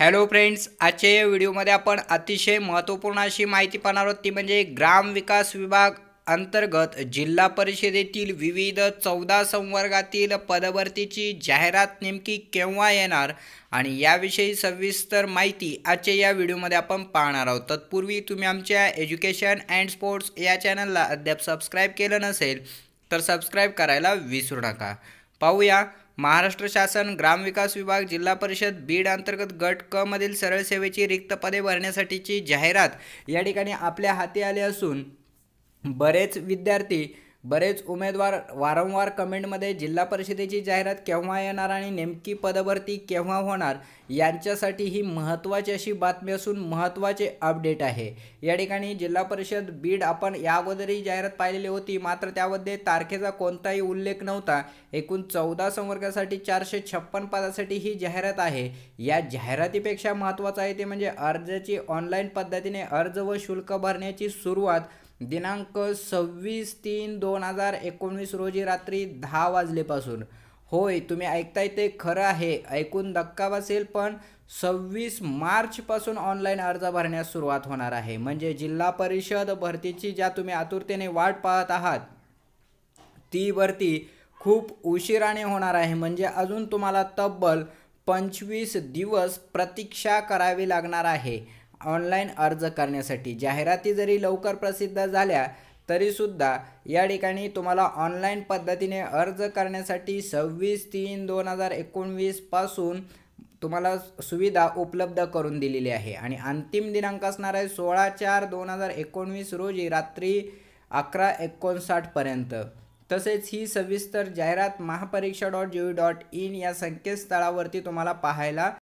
Hello friends आजच्या या व्हिडिओमध्ये आपण अतिशय महत्त्वपूर्ण अशी माहिती पाहणार आहोत. ती म्हणजे ग्राम विकास विभाग अंतर्गत जिल्हा परिषदेतील विविध चौदा संवर्गातील पदभरतीची जाहिरात नेमकी केव्हा येणार आणि याविषयी सविस्तर माहिती आजच्या या व्हिडिओमध्ये आपण पाहणार आहोत. तत्पूर्वी तुम्ही आमच्या एज्युकेशन अँड स्पोर्ट्स या चॅनलला अद्याप सबस्क्राईब केलं नसेल तर सबस्क्राईब करायला विसरू नका. पाहूया. महाराष्ट्र शासन ग्रामविकास विभाग जिल्हा परिषद बीड अंतर्गत गट क मधील सरळ सेवेची रिक्त पदे भरण्यासाठीची जाहिरात या ठिकाणी आपल्या हाती आली असून बरेच विद्यार्थी बरेच उमेदवार वारंवार कमेंटमध्ये जिल्हा परिषदेची जाहिरात केव्हा येणार आणि नेमकी पदभरती केव्हा होणार यांच्यासाठी ही महत्त्वाची अशी बातमी असून महत्त्वाचे अपडेट आहे. या ठिकाणी जिल्हा परिषद बीड आपण या अगोदरही जाहिरात पाहिलेली होती मात्र त्यामध्ये तारखेचा कोणताही उल्लेख नव्हता. एकूण चौदा संवर्गासाठी चारशे छप्पन पदासाठी ही जाहिरात आहे. या जाहिरातीपेक्षा महत्त्वाचं आहे ते म्हणजे अर्जाची ऑनलाईन पद्धतीने अर्ज व शुल्क भरण्याची सुरुवात दिनांक सव्वीस तीन दोन हजार एकोणवीस रोजी रात्री दहा वाजलेपासून होय तुम्ही ऐकताय ते खरं आहे. ऐकून धक्का बसेल पण सव्वीस मार्चपासून ऑनलाईन अर्ज भरण्यास सुरुवात होणार आहे. म्हणजे जिल्हा परिषद भरतीची ज्या तुम्ही आतुरतेने वाट पाहत आहात ती भरती खूप उशिराने होणार आहे. म्हणजे अजून तुम्हाला तब्बल पंचवीस दिवस प्रतीक्षा करावी लागणार आहे. ऑनलाईन अर्ज करण्यासाठी. जाहिराती जरी लवकर प्रसिद्ध झाल्या तरीसुद्धा या ठिकाणी तुम्हाला ऑनलाईन पद्धतीने अर्ज करण्यासाठी सव्वीस तीन दोन हजार एकोणवीसपासून तुम्हाला सुविधा उपलब्ध करून दिलेली आहे. आणि अंतिम दिनांक असणार आहे सोळा चार दोन हजार एकोणवीस रोजी रात्री अकरा एकोणसाठपर्यंत तसेच ही सविस्तर जाहिरात Mahapariksha dot G dot in या संकेतस्थळावरती तुम्हाला पाहायला